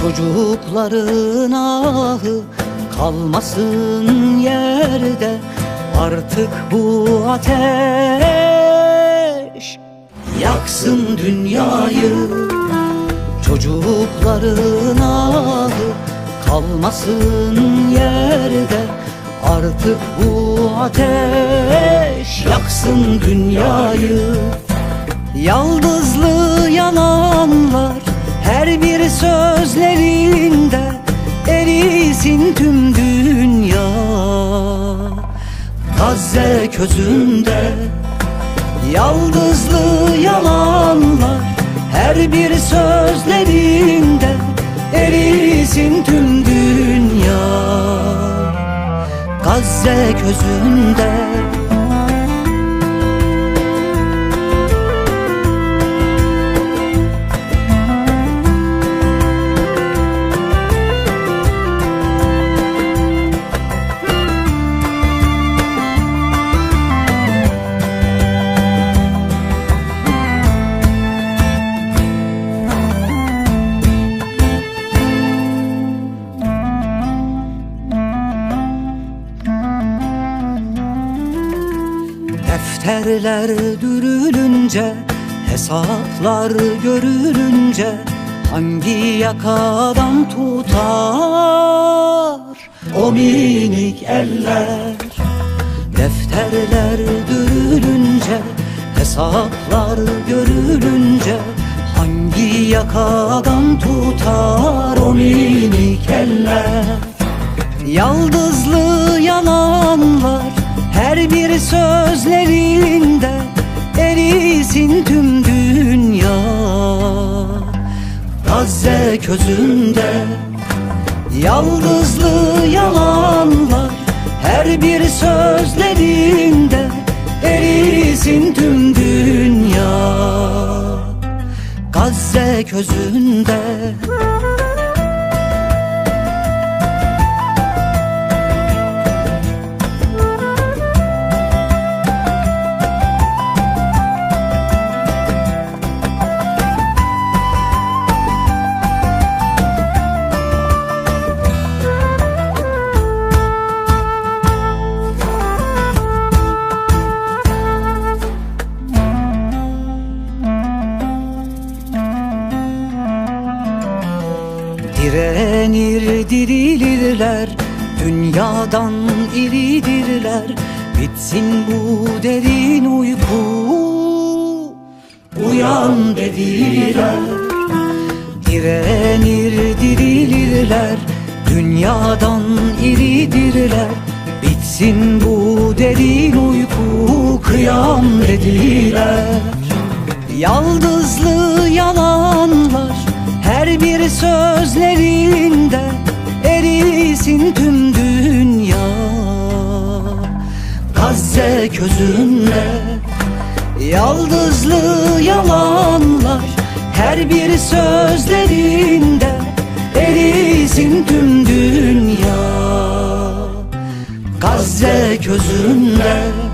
Çocukların ahı kalmasın yerde Artık bu ateş. Yaksın dünyayı Çocukların ahı kalmasın yerde Artık bu ateş. Yaksın dünyayı Yaldızlı her bir sözlerinde Erisin tüm dünya. Gazze közünde Yaldızlı yalanlar her bir sözlerinde Erisin tüm dünya. Gazze közünde Defterler dürülünce Hesaplar görülünce Hangi yakadan tutar O minik eller? Defterler dürülünce Hesaplar görülünce Hangi yakadan tutar o minik eller? Yaldızlı her bir sözlerinde erisin tüm dünya. Gazze közünde Yaldızlı yalanlar her bir sözlerinde erisin tüm dünya. Gazze közünde Direnir dirilirler Dünyadan iridirler. Bitsin bu derin uyku Uyan dediler. Direnir dirilirler Dünyadan iridirler. Bitsin bu derin uyku Kıyam dediler. Yaldızlı bir sözlerinde erisin tüm dünya. Gazze közünde Yaldızlı yalanlar her bir sözlerinde erisin tüm dünya. Gazze közünde